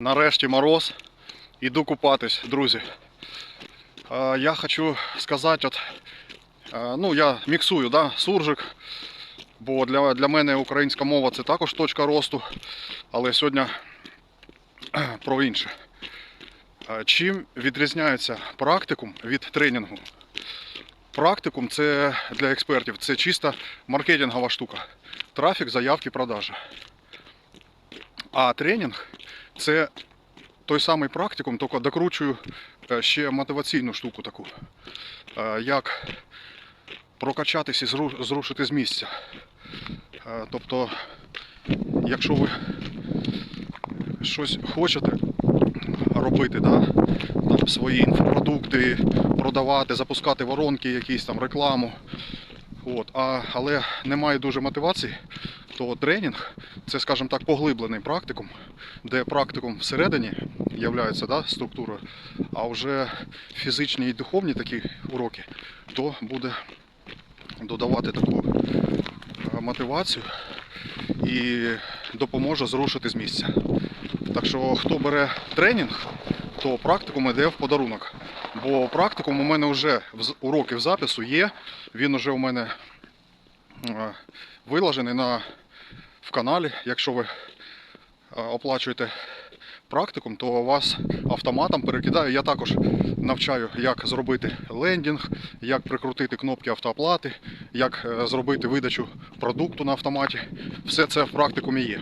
Нарешті мороз. Іду купатись, друзі. Я хочу сказати, от, ну я міксую, да, суржик, бо для, для мене українська мова це також точка росту. Але сьогодні про інше. Чим відрізняється практикум від тренінгу? Практикум це для експертів, це чисто маркетингова штука. Трафік, заявки, продажі. А тренінг це той самий практикум, тільки докручую е, ще мотиваційну штуку таку. Е, Як прокачатись і зрушити з місця. Е, Тобто, якщо ви щось хочете робити, да? там, свої інфопродукти продавати, запускати воронки, якісь там рекламу. От, а, але немає дуже мотивації, то тренінг це, скажімо так, поглиблений практикум, де практикум всередині являється да, структурою, а вже фізичні і духовні такі уроки, то буде додавати таку е, мотивацію і допоможе зрушити з місця. Так що хто бере тренінг, то практикум йде в подарунок. Бо практикум у мене вже в уроків запису є. Він вже у мене е, виложений на, в каналі. Якщо ви е, оплачуєте практикум, то вас автоматом перекидає. Я також навчаю, як зробити лендінг, як прикрутити кнопки автооплати, як е, зробити видачу продукту на автоматі. Все це в практикумі є.